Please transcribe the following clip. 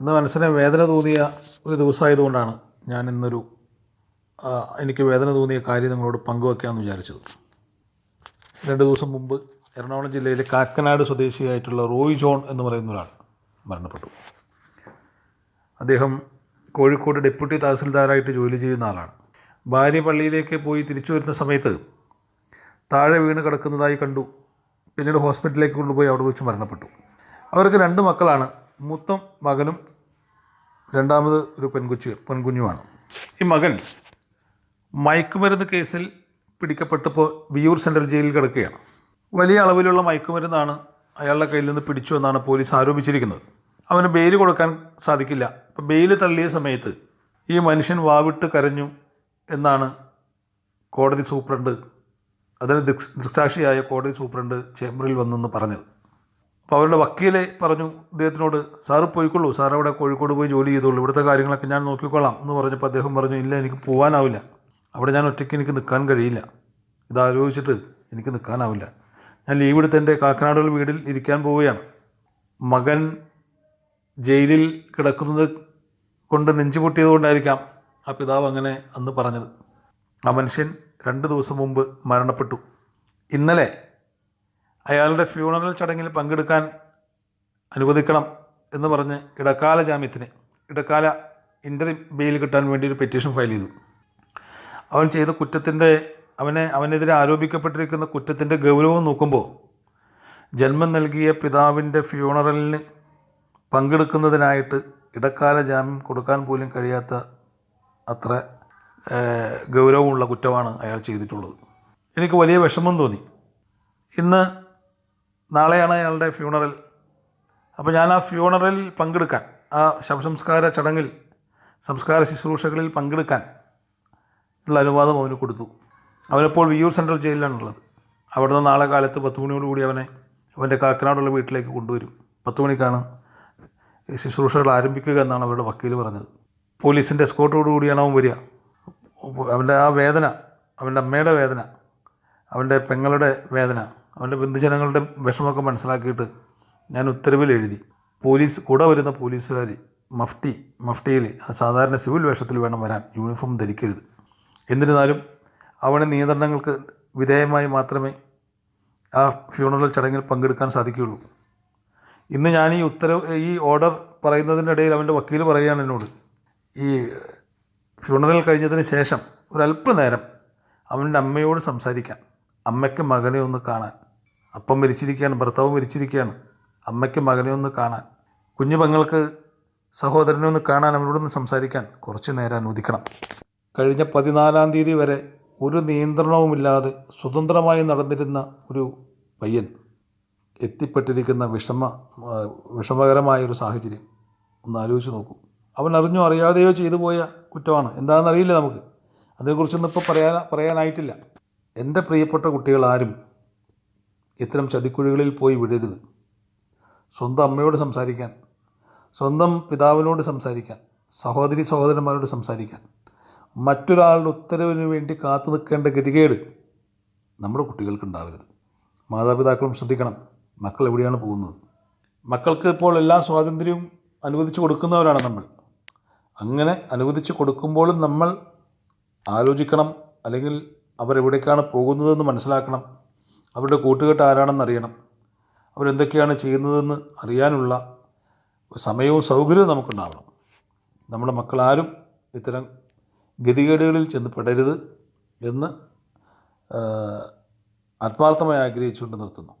ഇന്ന് മനസ്സിനെ വേദന തോന്നിയ ഒരു ദിവസമായതുകൊണ്ടാണ് ഞാൻ ഇന്നൊരു എനിക്ക് വേദന തോന്നിയ കാര്യം നിങ്ങളോട് പങ്കുവെക്കാമെന്ന് വിചാരിച്ചത്. രണ്ട് ദിവസം മുമ്പ് എറണാകുളം ജില്ലയിലെ കാക്കനാട് സ്വദേശിയായിട്ടുള്ള റോയ് ജോൺ എന്ന് പറയുന്ന ഒരാൾ മരണപ്പെട്ടു. അദ്ദേഹം കോഴിക്കോട് ഡെപ്യൂട്ടി തഹസിൽദാരായിട്ട് ജോലി ചെയ്യുന്ന ആളാണ്. ഭാര്യ പള്ളിയിലേക്ക് പോയി തിരിച്ചു വരുന്ന സമയത്ത് താഴെ വീണ് കിടക്കുന്നതായി കണ്ടു. പിന്നീട് ഹോസ്പിറ്റലിലേക്ക് കൊണ്ടുപോയി അവിടെ വെച്ച് മരണപ്പെട്ടു. അവർക്ക് രണ്ട് മക്കളാണ്. മൂത്ത മകനും രണ്ടാമത് ഒരു പെൺകുച്ചു പെൺകുഞ്ഞുമാണ് ഈ മകൻ മയക്കുമരുന്ന് കേസിൽ പിടിക്കപ്പെട്ടപ്പോൾ വിയൂർ സെൻട്രൽ ജയിലിൽ കിടക്കുകയാണ്. വലിയ അളവിലുള്ള മയക്കുമരുന്നാണ് അയാളുടെ കയ്യിൽ നിന്ന് പിടിച്ചു എന്നാണ് പോലീസ് ആരോപിച്ചിരിക്കുന്നത്. അവന് ബെയിൽ കൊടുക്കാൻ സാധിക്കില്ല. അപ്പോൾ ബെയിൽ തള്ളിയ സമയത്ത് ഈ മനുഷ്യൻ വാവിട്ട് കരഞ്ഞു എന്നാണ് കോടതി സൂപ്രണ്ട് അതിന് ദൃക്- ദൃക്സാക്ഷിയായ കോടതി സൂപ്രണ്ട് ചേംബറിൽ വന്നെന്ന് പറഞ്ഞത്. അപ്പോൾ അവരുടെ വക്കീലെ പറഞ്ഞു അദ്ദേഹത്തിനോട് സാറ് പോയിക്കൊള്ളൂ സാർ അവിടെ കോഴിക്കോട് പോയി ജോലി ചെയ്തോളൂ. ഇവിടുത്തെ കാര്യങ്ങളൊക്കെ ഞാൻ നോക്കിക്കൊള്ളാം. എന്ന് പറഞ്ഞപ്പോൾ അദ്ദേഹം പറഞ്ഞു ഇല്ല എനിക്ക് പോകാനാവില്ല അവിടെ ഞാൻ ഒറ്റയ്ക്ക് എനിക്ക് നിൽക്കാൻ കഴിയില്ല. ഇതാലോചിച്ചിട്ട് എനിക്ക് നിൽക്കാനാവില്ല ഞാൻ ലീവ് എടുത്ത് എന്റെ കാക്കനാടുകൾ വീടിൽ ഇരിക്കാൻ പോവുകയാണ്. മകൻ ജയിലിൽ കിടക്കുന്നത് കൊണ്ട് നെഞ്ചു പൊട്ടിയത് കൊണ്ടായിരിക്കാം ആ പിതാവ് അങ്ങനെ അന്ന് പറഞ്ഞത്. ആ മനുഷ്യൻ രണ്ട് ദിവസം മുമ്പ് മരണപ്പെട്ടു. ഇന്നലെ അയാളുടെ ഫ്യൂണറൽ ചടങ്ങിൽ പങ്കെടുക്കാൻ അനുവദിക്കണം എന്ന് പറഞ്ഞ് ഇടക്കാല ജാമ്യത്തിന് ഇടക്കാല ഇന്റർ ബെയിൽ കിട്ടാൻ വേണ്ടി ഒരു പെറ്റീഷൻ ഫയൽ ചെയ്തു. അവൻ ചെയ്ത കുറ്റത്തിന്റെ അവനെ അവനെതിരെ ആരോപിക്കപ്പെട്ടിരിക്കുന്ന കുറ്റത്തിന്റെ ഗൗരവം നോക്കുമ്പോൾ ജന്മം നൽകിയ പിതാവിന്റെ ഫ്യൂണറലിന് പങ്കെടുക്കുന്നതിനായിട്ട് ഇടക്കാല ജാമ്യം കൊടുക്കാൻ പോലും കഴിയാത്ത അത്ര ഗൗരവമുള്ള കുറ്റമാണ് അയാൾ ചെയ്തിട്ടുള്ളത്. എനിക്ക് വലിയ വിഷമം തോന്നി. ഇന്ന് നാളെയാണ് അയാളുടെ ഫ്യൂണറൽ അപ്പോൾ ഞാൻ ആ ഫ്യൂണറിൽ പങ്കെടുക്കാൻ ആ ശവസംസ്കാര ചടങ്ങിൽ സംസ്കാര ശുശ്രൂഷകളിൽ പങ്കെടുക്കാൻ ഉള്ള അനുവാദം അവന് കൊടുത്തു. അവനിപ്പോൾ വിയൂർ സെൻട്രൽ ജയിലിലാണുള്ളത് അവിടുന്ന് നാളെ കാലത്ത് പത്ത് മണിയോടുകൂടി അവനെ അവന്റെ കാക്കനാടുള്ള വീട്ടിലേക്ക് കൊണ്ടുവരും. പത്ത് മണിക്കാണ് ശുശ്രൂഷകൾ ആരംഭിക്കുക എന്നാണ് അവരുടെ വക്കീൽ പറഞ്ഞത്. പോലീസിന്റെ എസ്കോട്ടോടുകൂടിയാണ് അവൻ വരിക. അവന്റെ ആ വേദന അവന്റെ അമ്മയുടെ വേദന അവന്റെ പെങ്ങളുടെ വേദന അവന്റെ ബന്ധുജനങ്ങളുടെ വിഷമമൊക്കെ മനസ്സിലാക്കിയിട്ട് ഞാൻ ഉത്തരവിൽ എഴുതി. പോലീസ് കൂടെ വരുന്ന പോലീസുകാർ മഫ്റ്റി മഫ്റ്റിയിൽ സാധാരണ സിവിൽ വേഷത്തിൽ വേണം വരാൻ യൂണിഫോം ധരിക്കരുത്. എന്നിരുന്നാലും അവന് നിയന്ത്രണങ്ങൾക്ക് വിധേയമായി മാത്രമേ ആ ഫ്യൂണറൽ ചടങ്ങിൽ പങ്കെടുക്കാൻ സാധിക്കുകയുള്ളൂ. ഇന്ന് ഞാൻ ഈ ഉത്തരവ് ഈ ഓർഡർ പറയുന്നതിനിടയിൽ അവന്റെ വക്കീൽ പറയുകയാണ് എന്നോട്. ഈ ഫ്യൂണറൽ കഴിഞ്ഞതിന് ശേഷം ഒരല്പനേരം അവന്റെ അമ്മയോട് സംസാരിക്കാൻ അമ്മയ്ക്ക് മകനെ ഒന്ന് കാണാൻ. അപ്പം മരിച്ചിരിക്കുകയാണ് ഭർത്താവ് മരിച്ചിരിക്കുകയാണ്. അമ്മയ്ക്ക് മകനെ ഒന്ന് കാണാൻ. കുഞ്ഞു പെങ്ങൾക്ക് സഹോദരനെ ഒന്ന് കാണാൻ അവരോടൊന്ന് സംസാരിക്കാൻ കുറച്ച് നേരം അനുവദിക്കണം. കഴിഞ്ഞ പതിനാലാം തീയതി വരെ ഒരു നിയന്ത്രണവുമില്ലാതെ സ്വതന്ത്രമായി നടന്നിരുന്ന ഒരു പയ്യൻ എത്തിപ്പെട്ടിരിക്കുന്ന വിഷമ വിഷമകരമായ ഒരു സാഹചര്യം. ഒന്ന് ആലോചിച്ച് നോക്കൂ. അവൻ അറിഞ്ഞോ അറിയാതെയോ ചെയ്തു പോയ കുറ്റമാണ്. എന്താണെന്ന് അറിയില്ല നമുക്ക്. അതേക്കുറിച്ചൊന്നും ഇപ്പോൾ പറയാൻ പറയാനായിട്ടില്ല. എന്റെ പ്രിയപ്പെട്ട കുട്ടികളാരും ഇത്തരം ചതിക്കുഴികളിൽ പോയി വിടരുത്. സ്വന്തം അമ്മയോട് സംസാരിക്കാൻ സ്വന്തം പിതാവിനോട് സംസാരിക്കാൻ സഹോദരി സഹോദരന്മാരോട് സംസാരിക്കാൻ മറ്റൊരാളുടെ ഉത്തരവിന് വേണ്ടി കാത്തു നിൽക്കേണ്ട ഗതികേട് നമ്മുടെ കുട്ടികൾക്ക് ഉണ്ടാവരുത്. മാതാപിതാക്കളും ശ്രദ്ധിക്കണം മക്കൾ എവിടെയാണ് പോകുന്നത്? മക്കൾക്ക് ഇപ്പോൾ എല്ലാ സ്വാതന്ത്ര്യവും അനുവദിച്ചു കൊടുക്കുന്നവരാണ് നമ്മൾ. അങ്ങനെ അനുവദിച്ചു കൊടുക്കുമ്പോഴും നമ്മൾ ആലോചിക്കണം അല്ലെങ്കിൽ അവരെവിടേക്കാണ് പോകുന്നതെന്ന് മനസ്സിലാക്കണം. അവരുടെ കൂട്ടുകെട്ട് ആരാണെന്ന് അറിയണം അവരെന്തൊക്കെയാണ് ചെയ്യുന്നതെന്ന് അറിയാനുള്ള സമയവും സൗകര്യവും നമുക്കുണ്ടാവണം. നമ്മുടെ മക്കളാരും ഇത്തരം ഗതികേടുകളിൽ ചെന്ന് പെടരുത് എന്ന് ആത്മാർത്ഥമായി ആഗ്രഹിച്ചുകൊണ്ട് നിർത്തുന്നു.